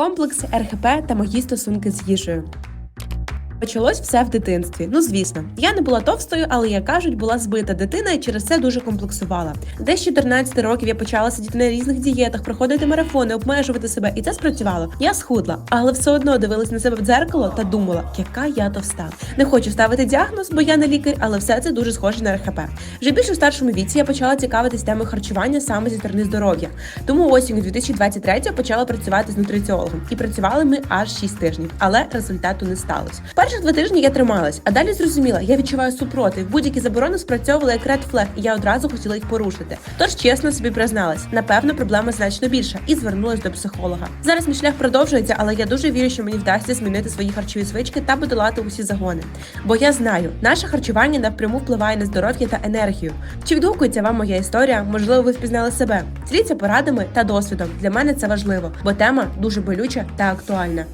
комплекс, РГП та мої стосунки з їжею. Почалось все в дитинстві. Ну звісно, я не була товстою, але як кажуть, була збита дитина і через це дуже комплексувала. Десь 14 років я почала сидіти на різних дієтах, проходити марафони, обмежувати себе, і це спрацювало. Я схудла, але все одно дивилась на себе в дзеркало та думала, яка я товста. Не хочу ставити діагноз, бо я не лікар, але все це дуже схоже на РХП. Вже більше в старшому віці я почала цікавитись темою харчування саме зі сторони здоров'я. Тому осінню 2023 почала працювати з нутриціологом. І працювали ми аж 6 тижнів, але результату не сталося. Перші два тижні я трималась, а далі зрозуміла, я відчуваю супротив. Будь-які заборони спрацьовували як ред флег, і я одразу хотіла їх порушити. Тож чесно собі призналась, напевно, проблема значно більша, і звернулась до психолога. Зараз мій шлях продовжується, але я дуже вірю, що мені вдасться змінити свої харчові звички та подолати усі загони. Бо я знаю, наше харчування напряму впливає на здоров'я та енергію. Чи відгукується вам моя історія? Можливо, ви впізнали себе. Діліться порадами та досвідом. Для мене це важливо, бо тема дуже болюча та актуальна.